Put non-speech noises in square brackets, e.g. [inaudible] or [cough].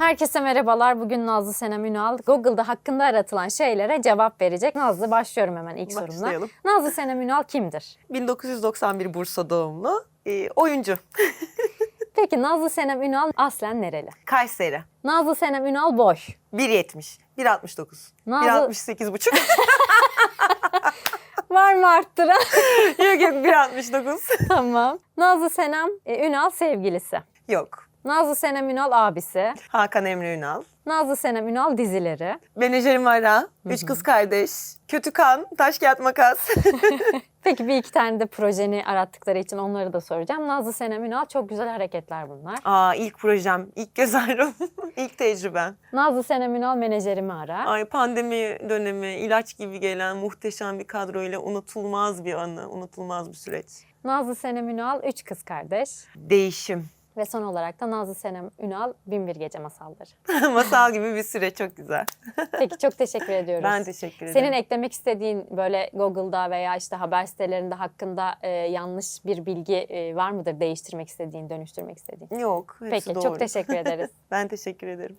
Herkese merhabalar. Bugün Nazlı Senem Ünal Google'da hakkında aratılan şeylere cevap verecek. Nazlı başlıyorum hemen ilk sorumla. Başlayalım. Nazlı Senem Ünal kimdir? 1991 Bursa doğumlu e, oyuncu. [laughs] Peki Nazlı Senem Ünal aslen nereli? Kayseri. Nazlı Senem Ünal boy. 1.70, 1.69, Nazlı- 1.68 buçuk. [laughs] Var mı arttıran? [laughs] yok yok 1.69. tamam. Nazlı Senem e, Ünal sevgilisi. yok. Nazlı Senem Ünal abisi. Hakan Emre Ünal. Nazlı Senem Ünal dizileri. Menajerim Ara. Üç kız kardeş. Kötü kan. Taş kağıt makas. [laughs] Peki bir iki tane de projeni arattıkları için onları da soracağım. Nazlı Senem Ünal çok güzel hareketler bunlar. Aa ilk projem. ilk göz ağrım. [laughs] ilk tecrübem. Nazlı Senem Ünal menajerimi ara. Ay pandemi dönemi ilaç gibi gelen muhteşem bir kadroyla unutulmaz bir anı. Unutulmaz bir süreç. Nazlı Senem Ünal üç kız kardeş. Değişim. Ve son olarak da Nazlı Senem Ünal Binbir Gece Masalları. [laughs] Masal gibi bir süreç. Çok güzel. [laughs] Peki çok teşekkür ediyoruz. Ben teşekkür ederim. Senin eklemek istediğin böyle Google'da veya işte haber sitelerinde hakkında e, yanlış bir bilgi e, var mıdır? Değiştirmek istediğin, dönüştürmek istediğin. Yok. Peki doğru. çok teşekkür ederiz. [laughs] Ben teşekkür ederim.